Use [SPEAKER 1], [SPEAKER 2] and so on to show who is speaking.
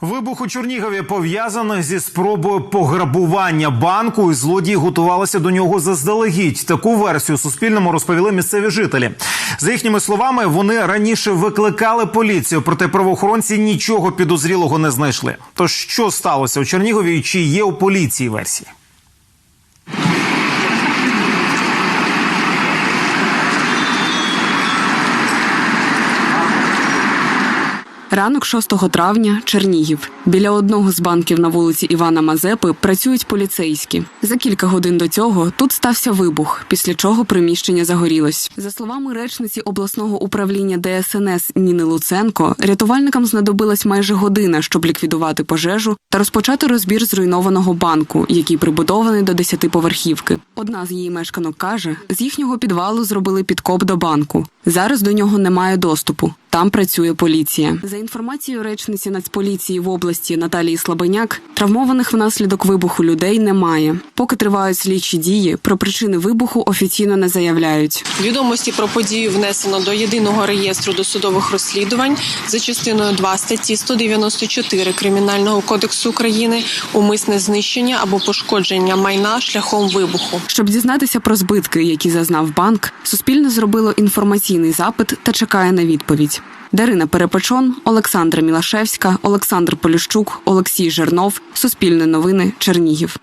[SPEAKER 1] Вибух у Чернігові пов'язаний зі спробою пограбування банку, і злодії готувалися до нього заздалегідь. Таку версію Суспільному розповіли місцеві жителі. За їхніми словами, вони раніше викликали поліцію, проте правоохоронці нічого підозрілого не знайшли. Тож що сталося у Чернігові і чи є у поліції версії?
[SPEAKER 2] Ранок 6 травня Чернігів. Біля одного з банків на вулиці Івана Мазепи працюють поліцейські. За кілька годин до цього тут стався вибух, після чого приміщення загорілось. За словами речниці обласного управління ДСНС Ніни Луценко, рятувальникам знадобилась майже година, щоб ліквідувати пожежу та розпочати розбір зруйнованого банку, який прибудований до 10-поверхівки. Одна з її мешканок каже, з їхнього підвалу зробили підкоп до банку. Зараз до нього немає доступу. Там працює поліція. За інформацією речниці Нацполіції в області Наталії Слабеняк, травмованих внаслідок вибуху людей немає. Поки тривають слідчі дії, про причини вибуху офіційно не заявляють.
[SPEAKER 3] Відомості про подію внесено до єдиного реєстру досудових розслідувань за частиною 2 статті 194 Кримінального кодексу України умисне знищення або пошкодження майна шляхом вибуху.
[SPEAKER 2] Щоб дізнатися про збитки, які зазнав банк, Суспільне зробило інформаційний запит та чекає на відповідь. Дарина Перепечон, Олександра Мілашевська, Олександр Поліщук, Олексій Жернов. Суспільне новини. Чернігів.